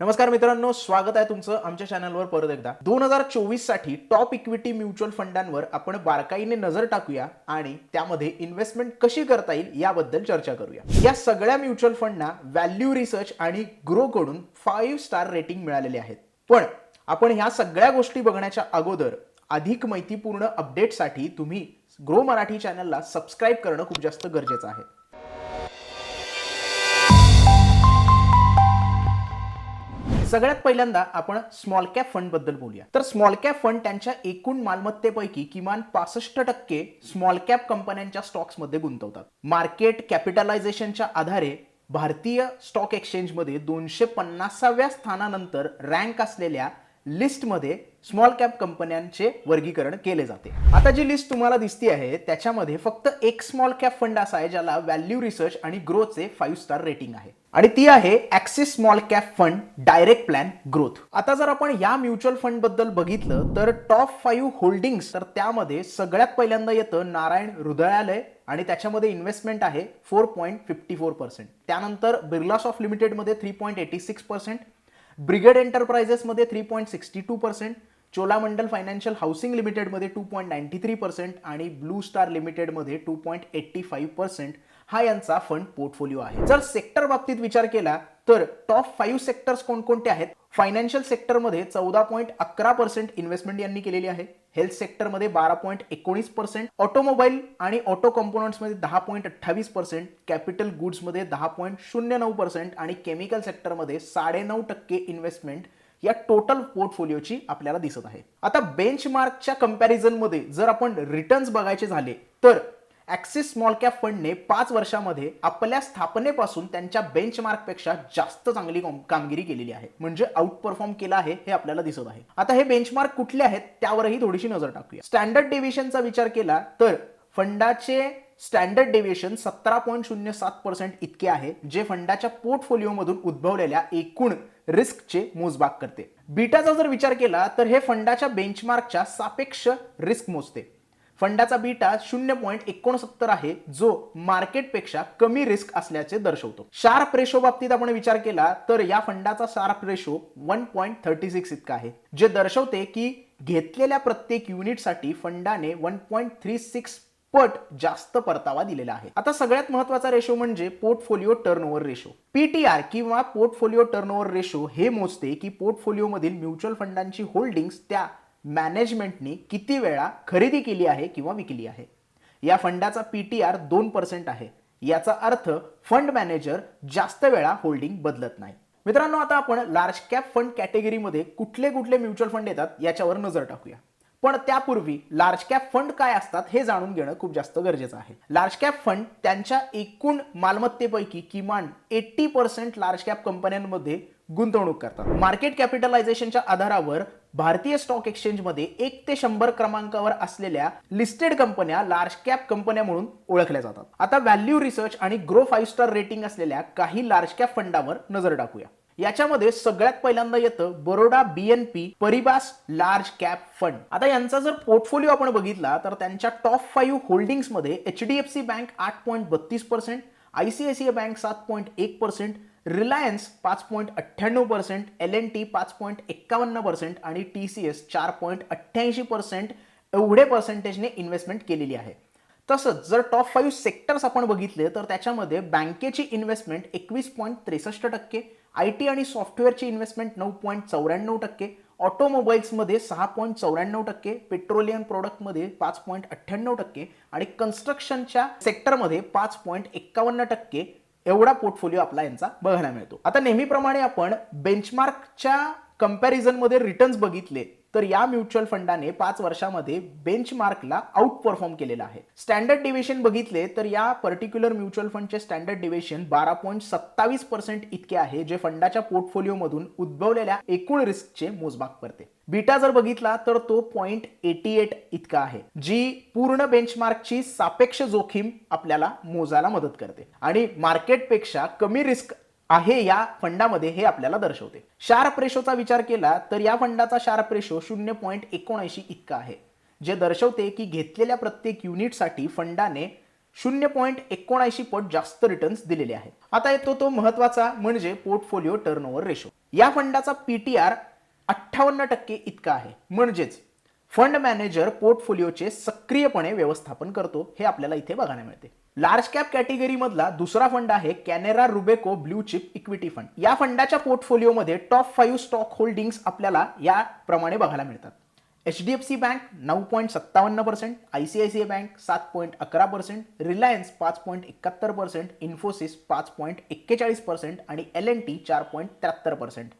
नमस्कार मित्रांनो स्वागत आहे तुमचं आमच्या चॅनलवर परत एकदा. दोन हजार चोवीससाठी टॉप इक्विटी म्युच्युअल फंडांवर आपण बारकाईने नजर टाकूया आणि त्यामध्ये इन्व्हेस्टमेंट कशी करता येईल याबद्दल चर्चा करूया. या सगळ्या म्युच्युअल फंडना व्हॅल्यू रिसर्च आणि ग्रो कडून फाईव्ह स्टार रेटिंग मिळालेले आहेत. पण आपण ह्या सगळ्या गोष्टी बघण्याच्या अगोदर अधिक माहितीपूर्ण अपडेटसाठी तुम्ही ग्रो मराठी चॅनलला सबस्क्राईब करणं खूप जास्त गरजेचं आहे. सगळ्यात पहिल्यांदा आपण स्मॉल कॅप फंडबद्दल बोलूया. तर स्मॉल कॅप फंड त्यांच्या एकूण मालमत्तेपैकी किमान पासष्ट टक्के स्मॉल कॅप कंपन्यांच्या स्टॉक्समध्ये गुंतवतात. मार्केट कॅपिटलायझेशनच्या आधारे भारतीय स्टॉक एक्सचेंजमध्ये दोनशे पन्नासाव्या स्थानानंतर रँक असलेल्या लिस्टमध्ये स्मॉल कॅप कंपन्यांचे वर्गीकरण केले जाते. आता जी लिस्ट तुम्हाला दिसती आहे त्याच्यामध्ये फक्त एक स्मॉल कॅप फंड असा आहे ज्याला व्हॅल्यू रिसर्च आणि ग्रोचे फाईव्ह स्टार रेटिंग आहे. आणि ती आहे Axis small cap fund direct plan growth आता जर आपण या म्युच्युअल फंडबद्दल बघितलं तर टॉप फाईव्ह होल्डिंग्स तर त्यामध्ये सगळ्यात पहिल्यांदा येतं नारायण हृदयालय आणि त्याच्यामध्ये इन्व्हेस्टमेंट आहे four point fifty four percent त्यानंतर बिर्ला सॉफ्ट लिमिटेडमध्ये three point eighty six percent Brigade एंटरप्राइजेसमध्ये three point sixty two percent Cholamandalam financial housing लिमिटेडमध्ये two point ninety three percent आणि ब्लू स्टार लिमिटेडमध्ये two point eighty five percent हा यांचा fund portfolio आहे. जर sector बाबतीत विचार केला तर टॉप फाईव्ह सेक्टर्स कोणकोणते आहेत? फायनान्शियल सेक्टरमध्ये चौदा पॉईंट अकरा पर्सेंट इन्व्हेस्टमेंट यांनी केलेली आहे. हेल्थ सेक्टरमध्ये बारा पॉईंट एकोणीस पर्सेंट ऑटोमोबाईल आणि ऑटो कॉम्पोनंट्समध्ये दहा पॉईंट अठ्ठावीस पर्सेंट कॅपिटल गुड्समध्ये दहा पॉईंट शून्य नऊ पर्सेंट आणि केमिकल सेक्टरमध्ये साडेनऊ टक्के इन्व्हेस्टमेंट या टोटल पोर्टफोलिओची आपल्याला दिसत आहे. आता बेंचमार्कच्या कम्पॅरिझनमध्ये जर आपण रिटर्न्स बघायचे झाले तर ॲक्सिस स्मॉल कॅप फंडने पाच वर्षामध्ये आपल्या स्थापनेपासून त्यांच्या बेंचमार्कपेक्षा जास्त चांगली कामगिरी केलेली आहे. म्हणजे आउट परफॉर्म केला आहे हे आपल्याला दिसत आहे. आता हे बेंचमार्क कुठले आहेत त्यावरही थोडीशी नजर टाकूया. स्टँडर्ड डेव्हिएशनचा विचार केला तर फंडाचे स्टँडर्ड डेव्हिएशन सतरा पॉईंट शून्य सात पर्सेंट इतके आहे जे फंडाच्या पोर्टफोलिओमधून उद्भवलेल्या एकूण रिस्कचे मोजबाग करते. बीटाचा जर विचार केला तर हे फंडाच्या बेंचमार्कच्या सापेक्ष रिस्क मोजते. फंडाचा बीटा शून्य पॉईंट एकोणसत्तर आहे जो मार्केटपेक्षा कमी रिस्क असल्याचे दर्शवतो. शार्प रेशो बाबतीत आपण विचार केला तर या फंडाचा Sharpe ratio one point thirty six इतका आहे जे दर्शवते की घेतलेल्या प्रत्येक युनिटसाठी फंडाने वन पॉईंट थ्री सिक्स पट जास्त परतावा दिलेला आहे. आता सगळ्यात महत्त्वाचा रेशो म्हणजे पोर्टफोलिओ टर्नओव्हर रेशो पीटीआर किंवा पोर्टफोलिओ टर्नओव्हर रेशो हे मोजते की पोर्टफोलिओमधील म्युच्युअल फंडांची होल्डिंग्स त्या मॅनेजमेंटनी किती वेळा खरेदी केली आहे किंवा विकली आहे? या फंडाचा पीटीआर दोन पर्सेंट आहे. याचा अर्थ फंड मॅनेजर जास्त वेळा होल्डिंग बदलत नाही. मित्रांनो आता आपण लार्ज कॅप फंड कॅटेगरीमध्ये कुठले कुठले म्युच्युअल फंड येतात याच्यावर नजर टाकूया. पण त्यापूर्वी लार्ज कॅप फंड काय असतात हे जाणून घेणं खूप जास्त गरजेचं आहे. लार्ज कॅप फंड त्यांच्या एकूण मालमत्तेपैकी किमान एट्टी पर्सेंट लार्ज कॅप कंपन्यांमध्ये गुंतवणूक करतात. मार्केट कॅपिटलायझेशनच्या आधारावर भारतीय स्टॉक एक्सचेंजमध्ये एक ते शंभर क्रमांकावर असलेल्या लिस्टेड कंपन्या लार्ज कॅप कंपन्या म्हणून ओळखल्या जातात. आता व्हॅल्यू रिसर्च आणि ग्रो फाईव्ह स्टार रेटिंग असलेल्या काही लार्ज कॅप फंडावर नजर टाकूया. याच्यामध्ये सगळ्यात पहिल्यांदा येतं Baroda BNP Paribas large cap fund आता यांचा जर पोर्टफोलिओ आपण बघितला तर त्यांच्या top five होल्डिंग्समध्ये H D F C bank आठ पॉईंट बत्तीस percent I C I C I bank सात पॉईंट एक पर्सेंट रिलायन्स पाच पॉईंट अठ्ठ्याण्णव पर्सेंट एल एन टी पाच पॉईंट एक्कावन्न पर्सेंट आणि टी सी एस चार पॉईंट अठ्ठ्याऐंशी पर्सेंट एवढे पर्सेंटेजने इन्व्हेस्टमेंट केलेली आहे. तसंच जर टॉप फाईव्ह सेक्टर्स आपण बघितले तर त्याच्यामध्ये बँकेची इन्व्हेस्टमेंट एकवीस पॉईंट त्रेसष्ट टक्के आय टी आणि सॉफ्टवेअरची इन्व्हेस्टमेंट नऊ पॉईंट चौऱ्याण्णव टक्के ऑटोमोबाईल्समध्ये सहा पॉईंट चौऱ्याण्णव टक्के पेट्रोलियम प्रोडक्टमध्ये पाच पॉईंट अठ्ठ्याण्णव टक्के आणि कन्स्ट्रक्शनच्या सेक्टरमध्ये पाच पॉईंट एक्कावन्न टक्के एवढा पोर्टफोलिओ आपला यांचा बघायला मिळतो. आता नेहमीप्रमाणे आपण बेंचमार्कच्या कम्पॅरिझनमध्ये रिटर्न्स बघितले तर या म्युच्युअल फंडाने पाच वर्षामध्ये बेंचमार्कला आउट परफॉर्म केलेला आहे. स्टँडर्ड डिव्हिशन बघितले तर या पर्टिक्युलर म्युच्युअल फंडचे स्टँडर्ड डिव्हिशन बारा पॉईंट सत्तावीस पर्सेंट इतके आहे जे फंडाच्या पोर्टफोलिओमधून उद्भवलेल्या एकूण रिस्कचे मोजमाप करते. बीटा जर बघितला तर तो पॉईंट एटी एट इतका आहे जी पूर्ण बेंचमार्कची सापेक्ष जोखीम आपल्याला मोजायला मदत करते. आणि मार्केटपेक्षा कमी रिस्क आहे या फंडामध्ये हे आपल्याला दर्शवते. शार्प रेशोचा विचार केला तर या फंडाचा शार्प रेशो शून्य पॉईंट एकोणऐंशी इतका आहे. जे दर्शवते की घेतलेल्या प्रत्येक युनिटसाठी फंडाने शून्य पॉईंट एकोणऐंशी पट जास्त रिटर्न्स दिलेले आहेत. आता येतो तो महत्त्वाचा म्हणजे पोर्टफोलिओ टर्नओव्हर रेशो या फंडाचा पीटीआर अठ्ठावन्न टक्के इतका आहे. म्हणजेच फंड मॅनेजर पोर्टफोलिओचे सक्रियपणे व्यवस्थापन करतो हे आपल्याला इथे बघायला मिळते. लार्ज कॅप कॅटेगरी मधला दुसरा फंड आहे Canara Robeco blue chip equity fund. या फंडाच्या पोर्टफोलिओमध्ये टॉप फाईव्ह स्टॉक होल्डिंग्स आपल्याला याप्रमाणे बघायला मिळतात. H D F C bank नऊ पॉईंट सत्तावन्न percent I C I C I bank सात पॉईंट अकरा पर्सेंट रिलायन्स पाच पॉईंट एकाहत्तर पर्सेंट इन्फोसिस पाच पॉईंट एक्केचाळीस पर्सेंट आणि एल एन टी चार पॉईंट त्र्याहत्तर पर्सेंट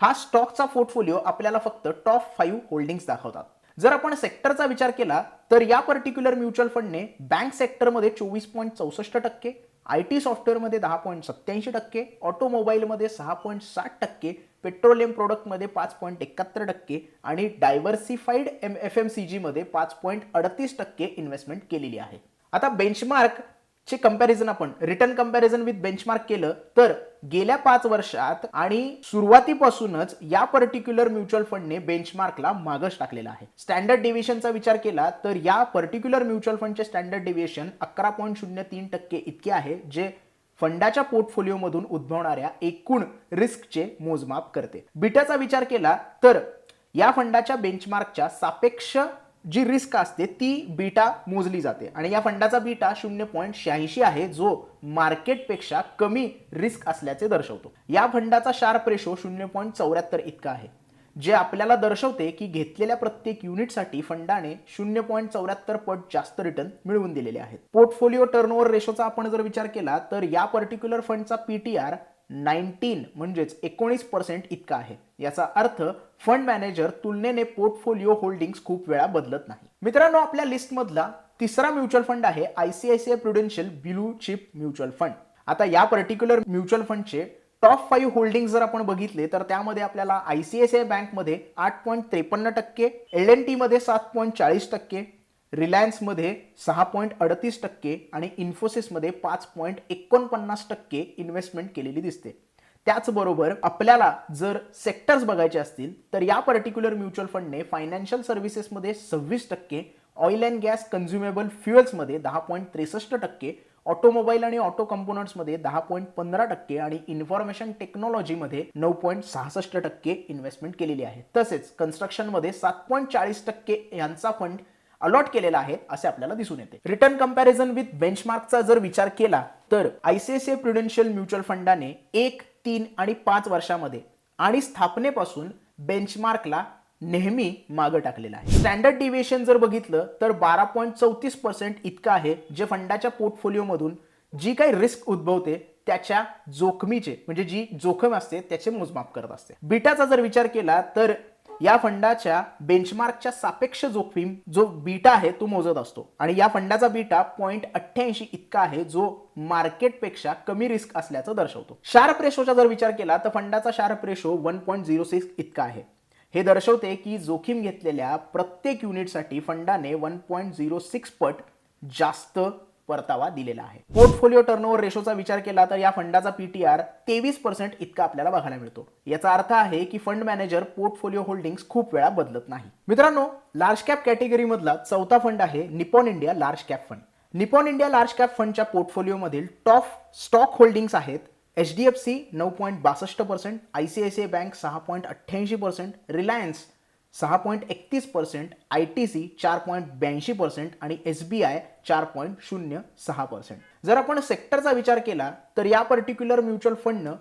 हा स्टॉकचा पोर्टफोलिओ आपल्याला फक्त टॉप फाईव्ह होल्डिंग्स दाखवतात. जर आपण सेक्टरचा विचार केला तर या पर्टिक्युलर म्युच्युअल फंडने बँक सेक्टरमध्ये चोवीस पॉईंट चौसष्ट टक्के आय टी सॉफ्टवेअरमध्ये दहा पॉईंट सत्याऐंशी टक्के ऑटोमोबाईलमध्ये सहा पॉईंट साठ टक्के पेट्रोलियम प्रोडक्टमध्ये पाच पॉईंट एकाहत्तर टक्के आणि diversified M F M C जीमध्ये पाच पॉईंट अडतीस टक्के इन्व्हेस्टमेंट केलेली आहे. आता बेंचमार्क चे कंपॅरिझन आपण रिटर्न कंपॅरिझन विथ बेंचमार्क केलं तर गेल्या पाच वर्षात आणि सुरुवातीपासूनच या पर्टिक्युलर म्युच्युअल फंडने बेंचमार्कला मागच टाकलेला आहे. स्टँडर्ड डिव्हिशनचा विचार केला तर या पर्टिक्युलर म्युच्युअल फंडचे स्टँडर्ड डिव्हिशन अकरा पॉईंट शून्य तीन टक्के इतके आहे जे फंडाच्या पोर्टफोलिओमधून उद्भवणाऱ्या एकूण रिस्कचे मोजमाप करते. बिटाचा विचार केला तर या फंडाच्या बेंचमार्कच्या सापेक्ष जी रिस्क असते ती बीटा मोजली जाते. आणि या फंडाचा बीटा शून्य पॉईंट शहाऐंशी आहे जो मार्केटपेक्षा कमी रिस्क असल्याचे दर्शवतो. या फंडाचा शार्प रेशो शून्य पॉईंट चौऱ्याहत्तर इतका आहे. जे आपल्याला दर्शवते की घेतलेल्या प्रत्येक युनिटसाठी फंडाने शून्य पॉईंट चौऱ्याहत्तर पट जास्त रिटर्न मिळवून दिलेले आहेत. पोर्टफोलिओ टर्नओव्हर रेशोचा आपण जर विचार केला तर या पर्टिक्युलर फंडचा पीटीआर नाईन्टीन म्हणजेच एकोणीस पर्सेंट इतका आहे. याचा अर्थ फंड मॅनेजर तुलनेने पोर्टफोलिओ होल्डिंग्स खूप वेळा बदलत नाही. मित्रांनो आपल्या लिस्टमधला तिसरा म्युच्युअल फंड आहे ICICI Prudential blue chip mutual fund. आता या पर्टिक्युलर म्युच्युअल फंडचे टॉप फाईव्ह होल्डिंग जर आपण बघितले तर त्यामध्ये आपल्याला आयसीआयसीआय बँकमध्ये आठ पॉईंट त्रेपन्न टक्के एल एन टीमध्ये सात पॉईंट चाळीस टक्के रिलायन्समध्ये सहा पॉईंट अडतीस टक्के आणि इन्फोसिसमध्ये पाच पॉईंट एकोणपन्नास टक्के इन्व्हेस्टमेंट केलेली दिसते. त्याचबरोबर आपल्याला जर सेक्टर्स बघायचे असतील तर या पर्टिक्युलर म्युच्युअल फंडने फायनान्शियल सर्व्हिसेसमध्ये सव्वीस टक्के ऑइल अँड गॅस कन्झ्युमेबल फ्युएल्समध्ये दहा पॉईंट त्रेसष्ट टक्के ऑटोमोबाईल आणि ऑटो कंपोनंट्समध्ये दहा पॉईंट पंधरा टक्के आणि इन्फॉर्मेशन टेक्नॉलॉजीमध्ये नऊ पॉईंट सहासष्ट टक्के इन्व्हेस्टमेंट केलेली आहे. तसेच कन्स्ट्रक्शनमध्ये सात पॉईंट चाळीस टक्के यांचा फंड अलॉट केलेला आहे असे आपल्याला दिसून येते. रिटर्न कंपॅरिझन विथ बेंचमार्कचा जर विचार केला तर आयसीआयसीआय प्रुडेन्शियल म्युच्युअल फंडाने एक तीन आणि पाच वर्षामध्ये आणि स्थापनेपासून बेंचमार्कला नेहमी मागं टाकलेला आहे. स्टँडर्ड डिव्हिएशन जर बघितलं तर बारा पॉईंट चौतीस पर्सेंट इतकं आहे जे फंडाच्या पोर्टफोलिओमधून जी काही रिस्क उद्भवते त्याच्या जोखमीचे म्हणजे जी जोखम असते त्याचे मोजमाप करत असते. बिटाचा जर विचार केला तर या फंडाच्या बेंचमार्कच्या सापेक्ष जोखीम जो बीटा आहे तो मोजत असतो. आणि या फंडाचा बीटा पॉईंट अठ्ठ्याऐंशी इतका आहे जो मार्केटपेक्षा कमी रिस्क असल्याचं दर्शवतो. शार्प रेशोचा जर विचार केला तर फंडाचा Sharpe ratio one point zero six इतका आहे. हे दर्शवते की जोखीम घेतलेल्या प्रत्येक युनिटसाठी फंडाने वन पॉईंट झिरो सिक्स पट जास्त परतावा दिलेला आहे. पोर्टफोलिओ टर्नओव्हर रेशोचा विचार केला तर या फंडाचा पीटीआर तेवीस पर्सेंट इतका आपल्याला बघायला मिळतो. याचा अर्थ आहे की फंड मॅनेजर पोर्टफोलिओ होल्डिंग्स खूप वेळा बदलत नाही. मित्रांनो लार्ज कॅप कॅटेगरी मधला चौथा फंड आहे Nippon India large cap fund. Nippon India large cap फंडच्या पोर्टफोलिओमधील टॉप स्टॉक होल्डिंग्स आहेत एच डी एफ सी नऊ पॉईंट बासष्ट percent I C I C I bank सहा पॉईंट अठ्ठ्याऐंशी पर्सेंट रिलायन्स सहा पॉईंट एकतीस पर्सेंट आय टी सी चार point ब्याऐंशी पर्सेंट आणि एस बी आय चार पॉईंट शून्य सहा पर्सेंट. जर आपण सेक्टरचा विचार केला तर या पर्टिक्युलर म्युच्युअल फंडनं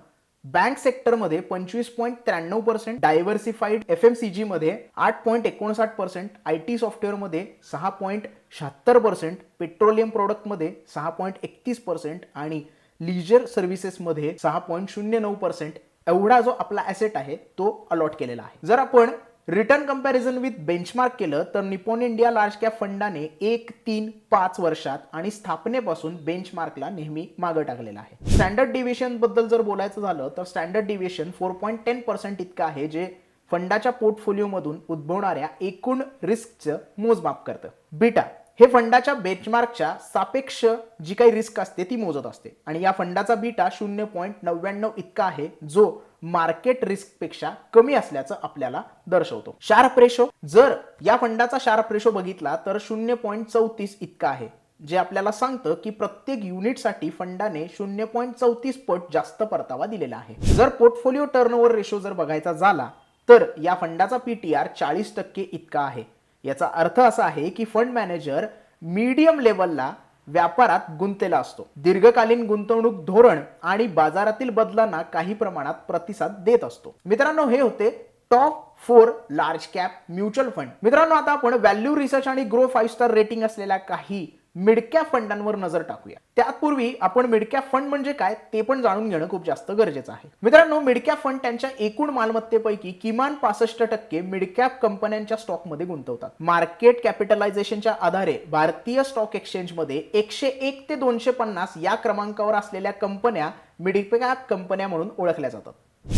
बँक सेक्टरमध्ये पंचवीस पॉईंट त्र्याण्णव percent diversified F M C जीमध्ये आठ पॉईंट एकोणसाठ पर्सेंट आय टी सॉफ्टवेअरमध्ये सहा पॉईंट शहात्तर पर्सेंट पेट्रोलियम प्रोडक्टमध्ये सहा पॉईंट एकतीस पर्सेंट आणि लिजर सर्व्हिसेसमध्ये सहा पॉईंट शून्य नऊ पर्सेंट. एवढा जो आपला ॲसेट आहे तो अलॉट केलेला आहे. जर आपण रिटर्न कंपॅरिझन विथ बेंचमार्क केलं तर निपॉन इंडिया लार्ज कॅप फंडाने एक तीन पाच वर्षात आणि स्थापनेपासून बेंचमार्कला नेहमी मागं टाकलेला आहे. स्टँडर्ड डिव्हिशनबद्दल जर बोलायचं झालं तर standard deviation four point ten percent इतकं आहे जे फंडाच्या पोर्टफोलिओमधून उद्भवणाऱ्या एकूण रिस्कचं मोजमाप करतं. बीटा हे फंडाच्या बेंचमार्कच्या सापेक्ष जी काही रिस्क असते ती मोजत असते. आणि या फंडाचा बीटा शून्य पॉईंट नव्याण्णव इतका आहे जो मार्केट रिस्कपेक्षा कमी असल्याचं आपल्याला दर्शवतो. शार्प रेशो जर या फंडाचा शार्प रेशो बघितला तर शून्य पॉईंट चौतीस इतका आहे जे आपल्याला सांगतं की प्रत्येक युनिटसाठी फंडाने शून्य पॉईंट चौतीस पट जास्त परतावा दिलेला आहे. जर पोर्टफोलिओ टर्नओव्हर रेशो जर बघायचा झाला तर या फंडाचा पीटीआर चाळीस टक्के इतका आहे. याचा अर्थ असा आहे की फंड मॅनेजर मीडियम लेवलला व्यापारात गुंतलेला असतो. दीर्घकालीन गुंतवणूक धोरण आणि बाजारातील बदलांना काही प्रमाणात प्रतिसाद देत असतो. मित्रांनो हे होते top four large cap mutual fund मित्रांनो आता आपण व्हॅल्यू रिसर्च आणि ग्रो फाईव्ह स्टार रेटिंग असलेल्या काही मिडकॅप फंडांवर नजर टाकूया. त्यापूर्वी आपण मिडकॅप फंड म्हणजे काय ते पण जाणून घेणं खूप जास्त गरजेचं आहे. मित्रांनो मिडक्या फंड त्यांच्या एकूण मालमत्तेपैकी किमान पासष्ट टक्के मिडकॅप कंपन्यांच्या स्टॉकमध्ये गुंतवतात. मार्केट कॅपिटलायझेशनच्या आधारे भारतीय स्टॉक एक्सचेंजमध्ये एकशे एक ते दोनशे पन्नास या क्रमांकावर असलेल्या कंपन्या मिडकॅप कंपन्या म्हणून ओळखल्या जातात.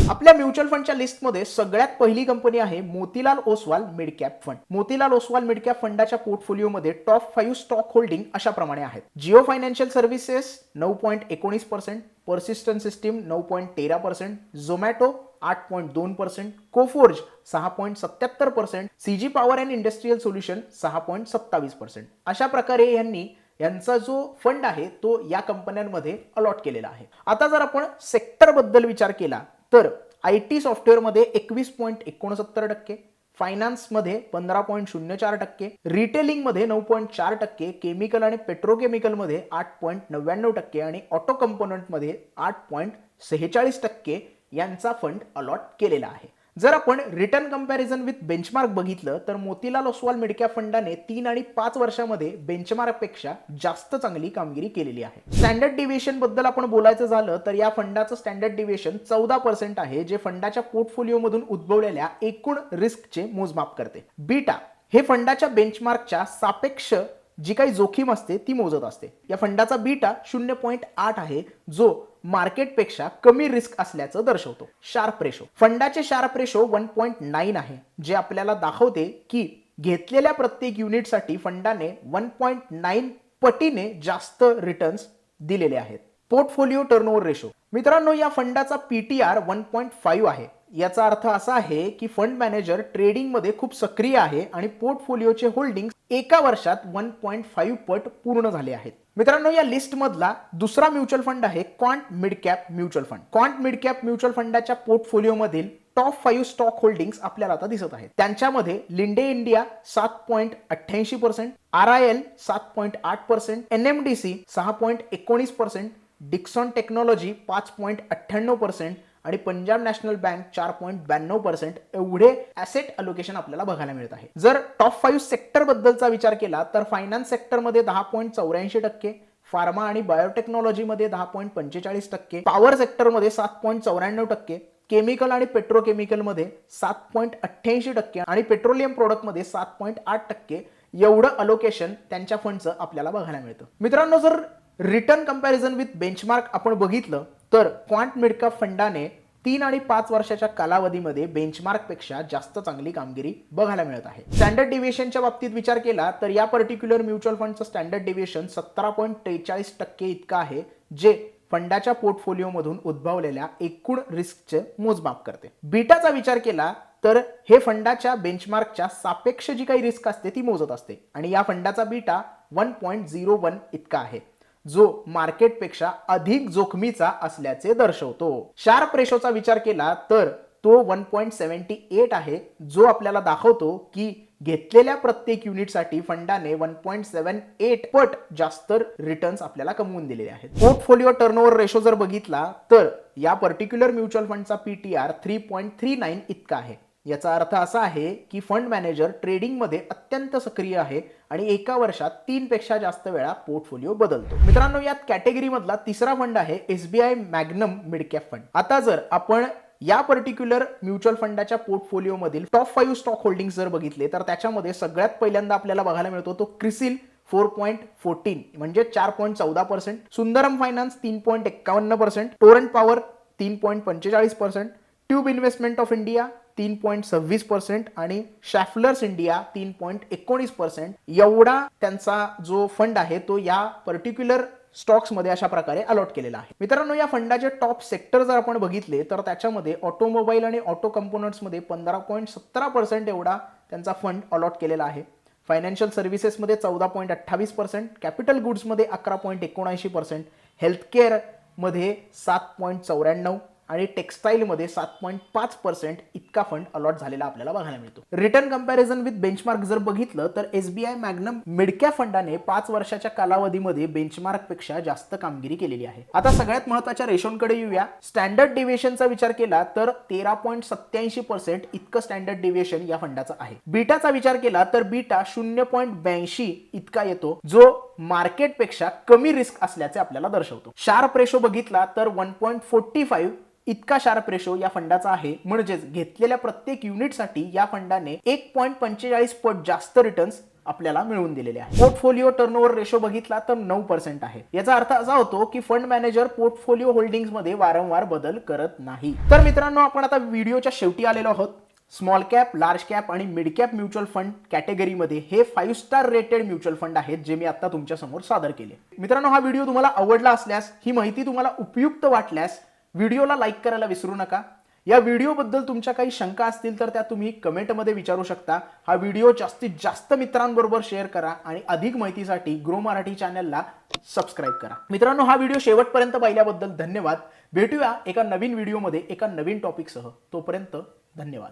आपल्या म्युच्युअल फंडच्या लिस्टमध्ये सगळ्यात पहिली कंपनी आहे Motilal Oswal mid cap fund. Motilal Oswal mid cap फंडाच्या पोर्टफोलिओमध्ये टॉप फाईव्ह स्टॉक होल्डिंग अशा प्रमाणे आहेत. जिओ फायनान्शियल सर्व्हिसेस नऊ पॉईंट एकोणीस पर्सेंट पर्सिस्टंट सिस्टीम नऊ पॉईंट तेरा पर्सेंट झोमॅटो आठ पॉईंट दोन पर्सेंट कोफोर्ज सहा पॉईंट सत्याहत्तर percent CG power and industrial solution सहा पॉईंट सत्तावीस पर्सेंट. अशा प्रकारे यांनी यांचा जो फंड आहे तो या कंपन्यांमध्ये अलॉट केलेला आहे. आता जर आपण सेक्टरबद्दल विचार केला तर आय टी सॉफ्टवेअरमध्ये एकवीस पॉईंट एकोणसत्तर टक्के फायनान्समध्ये पंधरा पॉईंट शून्य चार टक्के रिटेलिंगमध्ये नऊ पॉईंट चार टक्के केमिकल आणि पेट्रोकेमिकलमध्ये आठ पॉईंट नव्याण्णव टक्के आणि ऑटो कंपोनंटमध्ये आठ पॉईंट सेहेचाळीस टक्के यांचा फंड अलॉट केलेला आहे. जर आपण रिटर्न कंपॅरिझन विथ बेंचमार्क बघितलं तर मोतीलाल ओसवाल मिडकॅप फंडाने तीन आणि पाच वर्षामध्ये बेंचमार्कपेक्षा जास्त चांगली कामगिरी केलेली आहे. स्टँडर्ड डिव्हिएशनबद्दल आपण बोलायचं झालं तर या फंडाचं स्टँडर्ड डिव्हिएशन चौदा पर्सेंट आहे जे फंडाच्या पोर्टफोलिओमधून उद्भवलेल्या एकूण रिस्कचे मोजमाप करते. बीटा हे फंडाच्या बेंचमार्कच्या सापेक्ष जी काही जोखीम असते ती मोजत असते. या फंडाचा बीटा शून्य पॉईंट आठ आहे जो मार्केटपेक्षा कमी रिस्क असल्याचं दर्शवतो. Sharpe ratio. फंडाचे Sharpe ratio one point nine आहे जे आपल्याला दाखवते की घेतलेल्या प्रत्येक युनिटसाठी फंडाने वन पॉईंट नाईन पटीने जास्त रिटर्न्स दिलेले आहेत. Portfolio turnover ratio. मित्रांनो या फंडाचा पीटीआर वन पॉईंट फाईव्ह आहे. याचा अर्थ असा आहे की फंड मॅनेजर ट्रेडिंगमध्ये खूप सक्रिय आहे आणि पोर्टफोलिओचे होल्डिंग एका वर्षात वन पॉईंट फाईव्ह पट पूर्ण झाले आहेत. मित्रांनो या लिस्टमधला दुसरा म्युच्युअल फंड आहे Quant mid cap mutual fund Quant mid cap mutual फंडाच्या पोर्टफोलिओमधील टॉप फाईव्ह स्टॉक होल्डिंग्स आपल्याला आता दिसत आहेत. त्यांच्यामध्ये लिंडे इंडिया सात पॉईंट अठ्ठ्याऐंशी पर्सेंट आर आय एल सात पॉईंट आठ percent N M D C सहा पॉईंट एकोणीस पर्सेंट डिक्सॉन टेक्नॉलॉजी पाच पॉईंट अठ्ठ्याण्णव पर्सेंट आणि पंजाब नॅशनल बँक चार पॉईंट ब्याण्णव पर्सेंट एवढे ऍसेट अलोकेशन आपल्याला बघायला मिळत आहे. जर टॉप फाईव्ह सेक्टर बद्दलचा विचार केला तर फायनान्स सेक्टरमध्ये दहा पॉईंट चौऱ्याऐंशी टक्के फार्मा आणि बायोटेक्नॉलॉजीमध्ये दहा पॉईंट पंचेचाळीस टक्के पॉवर सेक्टरमध्ये सात पॉईंट चौऱ्याण्णव टक्के केमिकल आणि पेट्रोकेमिकलमध्ये सात पॉईंट अठ्ठ्याऐंशी टक्के आणि पेट्रोलियम प्रोडक्टमध्ये सात पॉईंट आठ टक्के एवढं अलोकेशन त्यांच्या फंडचं आपल्याला बघायला मिळतं. मित्रांनो जर रिटर्न कंपॅरिझन विथ बेंचमार्क आपण बघितलं तर क्वांट मिडकॅप फंडाने तीन आणि पाच वर्षाच्या कालावधीमध्ये बेंचमार्कपेक्षा जास्त चांगली कामगिरी बघायला मिळत आहे. स्टँडर्ड डिव्हिएशनच्या बाबतीत विचार केला तर या पर्टिक्युलर म्युच्युअल फंडचं स्टँडर्ड डिव्हिएशन सतरा पॉईंट त्रेचाळीस टक्के इतकं आहे जे फंडाच्या पोर्टफोलिओमधून उद्भवलेल्या एकूण रिस्कचे मोजमाप करते. बीटाचा विचार केला तर हे फंडाच्या बेंचमार्कच्या सापेक्ष जी काही रिस्क असते ती मोजत असते आणि या फंडाचा beta one point zero one इतका आहे. जो मार्केटपेक्षा अधिक जोखमीचा असल्याचे दर्शवतो. शार्प रेशोचा विचार केला तर तो वन पॉईंट सेव्हन्टी एट आहे जो आपल्याला दाखवतो की घेतलेल्या प्रत्येक युनिटसाठी फंडाने वन पॉईंट सेव्हन एट पट जास्त रिटर्न्स आपल्याला कमवून दिलेले आहेत. पोर्टफोलिओ टर्नओव्हर रेशो जर बघितला तर या पर्टिक्युलर म्युच्युअल फंडचा PTR three point three nine इतका आहे. याचा अर्थ असा आहे की फंड मॅनेजर ट्रेडिंगमध्ये अत्यंत सक्रिय आहे आणि एका वर्षात तीनपेक्षा जास्त वेळा पोर्टफोलिओ बदलतो. मित्रांनो यात कॅटेगरीमधला तिसरा फंड आहे S B I Magnum midcap fund आता जर आपण या पर्टिक्युलर म्युच्युअल फंडाच्या पोर्टफोलिओमधील टॉप फाईव्ह स्टॉक होल्डिंग जर बघितले तर त्याच्यामध्ये सगळ्यात पहिल्यांदा आपल्याला बघायला मिळतो तो क्रिसिल फोर पॉईंट फोर्टीन म्हणजे चार पॉईंट चौदा पर्सेंट सुंदरम फायनान्स तीन पॉईंट एक्कावन्न पर्सेंट टोरंट पॉवर तीन पॉईंट पंचेचाळीस percent tube investment of India तीन पॉईंट सव्वीस पर्सेंट आणि शॅफलर्स इंडिया तीन पॉईंट एकोणीस पर्सेंट. एवढा त्यांचा जो फंड आहे तो या पर्टिक्युलर स्टॉक्समध्ये अशा प्रकारे अलॉट केलेला आहे. मित्रांनो या फंडाचे टॉप सेक्टर जर आपण बघितले तर त्याच्यामध्ये ऑटोमोबाईल आणि ऑटो कंपोनंट्समध्ये पंधरा पॉईंट सतरा पर्सेंट एवढा त्यांचा फंड अलॉट केलेला आहे. फायनान्शियल सर्व्हिसेसमध्ये चौदा पॉईंट अठ्ठावीस पर्सेंट कॅपिटल गुड्समध्ये अकरा पॉईंट एकोणऐंशी पर्सेंट हेल्थकेअरमध्ये सात पॉईंट चौऱ्याण्णव आणि टेक्स्टाईलमध्ये सात पॉईंट पाच पर्सेंट इतका फंड अलॉट झालेला आपल्याला बघायला मिळतो. रिटर्न कंपॅरिझन विथ बेंचमार्क जर बघितलं तर एसबीआय मॅग्नम मिडकॅ फंडाने पाच वर्षाच्या कालावधीमध्ये बेंचमार्कपेक्षा जास्त कामगिरी केलेली आहे. आता सगळ्यात महत्त्वाच्या रेशोंकडे येऊया. स्टँडर्ड डिव्हिएशनचा विचार केला तर तेरा पॉईंट सत्याऐंशी पर्सेंट इतकं स्टँडर्ड डिव्हिएशन या फंडाचं आहे. बीटाचा विचार केला तर बीटा शून्य पॉईंट ब्याऐंशी इतका येतो जो मार्केटपेक्षा कमी रिस्क असल्याचे आपल्याला दर्शवतो. शार्प रेशो बघितला तर वन पॉईंट फोर्टी फाईव्ह इतका शार्प रेशो या फंडाचा आहे. म्हणजेच घेतलेल्या प्रत्येक युनिटसाठी या फंडाने एक पॉईंट पंचेचाळीस पट जास्त रिटर्न्स आपल्याला मिळवून दिलेले आहे पोर्टफोलिओ टर्नओव्हर रेशो बघितला तर नऊ पर्सेंट आहे. याचा अर्थ असा होतो की फंड मॅनेजर पोर्टफोलिओ होल्डिंगमध्ये वारंवार बदल करत नाही. तर मित्रांनो आपण आता व्हिडिओच्या शेवटी आलेलो आहोत. स्मॉल कॅप लार्ज कॅप आणि मिड कॅप म्युच्युअल फंड कॅटेगरीमध्ये हे five star rated mutual fund आहेत जे मी आता तुमच्यासमोर सादर केले. मित्रांनो हा व्हिडिओ तुम्हाला आवडला असल्यास ही माहिती तुम्हाला उपयुक्त वाटल्यास व्हिडिओला लाईक करायला विसरू नका. या व्हिडिओबद्दल तुमच्या काही शंका असतील तर त्या तुम्ही कमेंटमध्ये विचारू शकता. हा व्हिडिओ जास्तीत जास्त मित्रांबरोबर शेअर करा आणि अधिक माहितीसाठी ग्रो मराठी चॅनलला सबस्क्राईब करा. मित्रांनो हा व्हिडिओ शेवटपर्यंत पाहिल्याबद्दल धन्यवाद. भेटूया एका नवीन व्हिडिओमध्ये एका नवीन टॉपिकसह. तोपर्यंत धन्यवाद.